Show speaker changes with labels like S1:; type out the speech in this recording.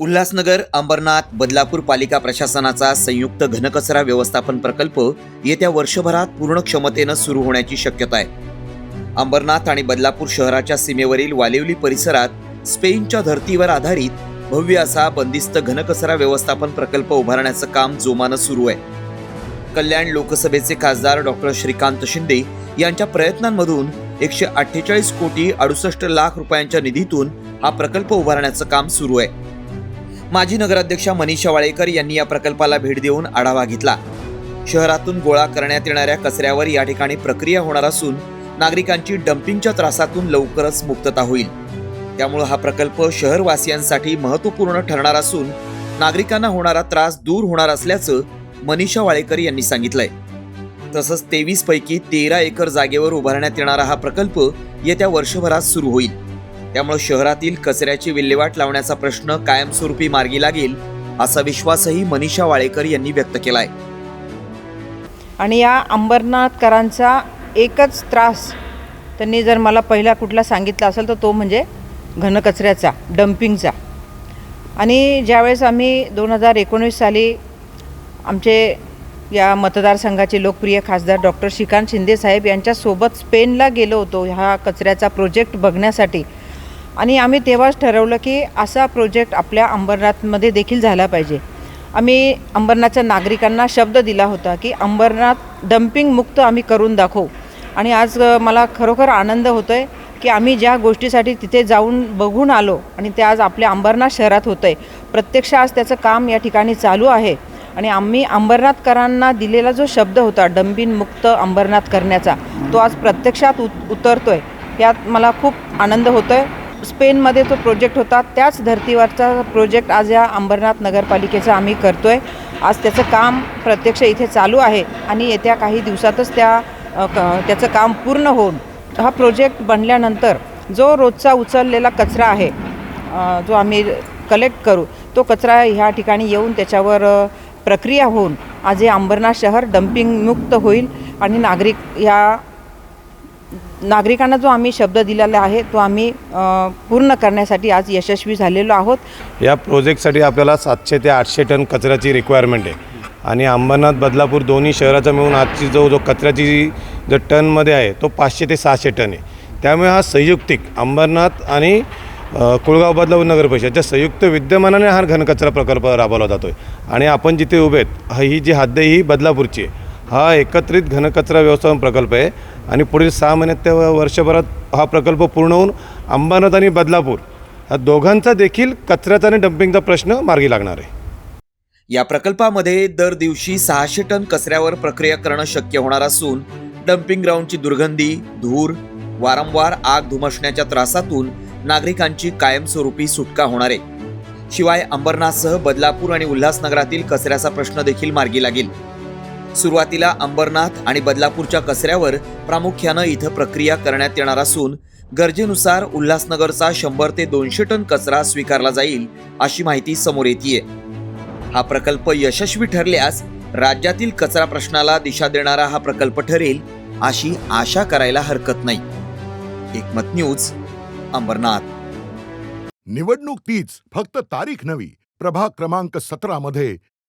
S1: उल्हासनगर अंबरनाथ बदलापूर पालिका प्रशासनाचा संयुक्त घनकचरा व्यवस्थापन प्रकल्प येत्या वर्षभरात पूर्ण क्षमतेनं सुरू होण्याची शक्यता आहे. अंबरनाथ आणि बदलापूर शहराच्या सीमेवरील वालिवली परिसरात स्पेनच्या धर्तीवर आधारित भव्य असा बंदिस्त घनकचरा व्यवस्थापन प्रकल्प उभारण्याचं काम जोमानं सुरू आहे. कल्याण लोकसभेचे खासदार डॉक्टर श्रीकांत शिंदे यांच्या प्रयत्नांमधून एकशे अठ्ठेचाळीस कोटी अडुसष्ट लाख रुपयांच्या निधीतून हा प्रकल्प उभारण्याचं काम सुरू आहे. माजी नगराध्यक्षा मनीषा वाळेकर यांनी या प्रकल्पाला भेट देऊन आढावा घेतला. शहरातून गोळा करण्यात येणाऱ्या कचऱ्यावर या ठिकाणी प्रक्रिया होणार असून नागरिकांची डम्पिंगच्या त्रासातून लवकरच मुक्तता होईल. त्यामुळे हा प्रकल्प शहरवासियांसाठी महत्त्वपूर्ण ठरणार असून नागरिकांना होणारा त्रास दूर होणार असल्याचं मनीषा वाळेकर यांनी सांगितलंय. तसंच तेवीस पैकी तेरा एकर जागेवर उभारण्यात येणारा हा प्रकल्प येत्या वर्षभरात सुरू होईल. त्यामुळे शहरातील कचऱ्याची विल्हेवाट लावण्याचा प्रश्न कायमस्वरूपी मार्गी लागेल असा विश्वासही मनीषा वाळेकर यांनी व्यक्त केलाय.
S2: आणि या अंबरनाथकरांचा एकच त्रास त्यांनी जर मला पहिला कुठला सांगितला असेल तर तो म्हणजे घनकचऱ्याचा डम्पिंगचा. आणि ज्यावेळेस आम्ही दोन हजार एकोणीस साली आमचे या मतदारसंघाचे लोकप्रिय खासदार डॉक्टर श्रीकांत शिंदे साहेब यांच्यासोबत स्पेनला गेलो होतो ह्या कचऱ्याचा प्रोजेक्ट बघण्यासाठी. आणि आम्ही तेव्हाच ठरवलं की असा प्रोजेक्ट आपल्या अंबरनाथमध्ये देखील झाला पाहिजे. आम्ही अंबरनाथच्या नागरिकांना शब्द दिला होता की अंबरनाथ डम्पिंग मुक्त आम्ही करून दाखवू. आणि आज मला खरोखर आनंद होतो आहे की आम्ही ज्या गोष्टीसाठी तिथे जाऊन बघून आलो आणि ते आज आपल्या अंबरनाथ शहरात होतं आहे प्रत्यक्ष आज त्याचं काम या ठिकाणी चालू आहे. आणि आम्ही अंबरनाथकरांना दिलेला जो शब्द होता डंबिन मुक्त अंबरनाथ करण्याचा तो आज प्रत्यक्षात उत उतरतो आहे यात मला खूप आनंद होतो आहे स्पेनमध्ये तो प्रोजेक्ट होता. त्याच धर्तीवरचा प्रोजेक्ट आज या अंबरनाथ नगरपालिकेचा आम्ही करतो आहे आज त्याचं काम प्रत्यक्ष इथे चालू आहे आणि येत्या काही दिवसातच त्या क- त्याचं काम पूर्ण होऊन हा प्रोजेक्ट बनल्यानंतर जो रोजचा उचललेला कचरा आहे जो आम्ही कलेक्ट करू तो कचरा ह्या ठिकाणी येऊन त्याच्यावर प्रक्रिया होऊन आज हे अंबरनाथ शहर डम्पिंगमुक्त होईल आणि नागरिक ह्या नागरिकांना जो आम्ही शब्द दिलेला आहे तो आम्ही पूर्ण करण्यासाठी आज यशस्वी झालेलो आहोत.
S3: या प्रोजेक्टसाठी आपल्याला सातशे ते आठशे टन कचऱ्याची रिक्वायरमेंट आहे. आणि अंबरनाथ बदलापूर दोन्ही शहराचा मिळून आजची जो जो कचऱ्याची जो टनमध्ये आहे तो पाचशे ते सहाशे टन आहे. त्यामुळे हा संयुक्तिक अंबरनाथ आणि कुळगाव बदलापूर नगर परिषदच्या संयुक्त विद्यमानाने हा घनकचरा प्रकल्प राबवला जातो आहे आणि आपण जिथे उभे आहेत ही जी हद्द ही बदलापूरची आहे. हा एकत्रित घनकचरा व्यवस्थापन प्रकल्प आहे. आणि पुढील सहा महिन्यात त्या वर्षभरात हा प्रकल्प पूर्ण होऊन अंबरनाथ आणि बदलापूर ह्या दोघांचा देखील कचऱ्याचा आणि डम्पिंगचा प्रश्न मार्गी लागणार आहे.
S1: या प्रकल्पामध्ये दर दिवशी सहाशे टन कचऱ्यावर प्रक्रिया करणं शक्य होणार असून डम्पिंग ग्राउंडची दुर्गंधी धूर वारंवार आग धुमसण्याच्या त्रासातून नागरिकांची कायमस्वरूपी सुटका होणार आहे. शिवाय अंबरनाथसह बदलापूर आणि उल्हासनगरातील कचऱ्याचा प्रश्न देखील मार्गी लागेल. सुरुवातीला अंबरनाथ आणि बदलापूरच्या कचऱ्यावर प्रामुख्यानं इथं प्रक्रिया करण्यात येणार असून गरजेनुसार उल्हासनगरचा शंभर ते दोनशे टन कचरा स्वीकारला जाईल अशी माहिती समोर येते हा प्रकल्प यशस्वी ठरल्यास राज्यातील कचरा प्रश्नाला दिशा देणारा हा प्रकल्प ठरेल अशी आशा करायला हरकत नाही. एकमत न्यूज अंबरनाथ.
S4: निवडणूक तीच फक्त तारीख नवी प्रभाग क्रमांक सतरा मध्ये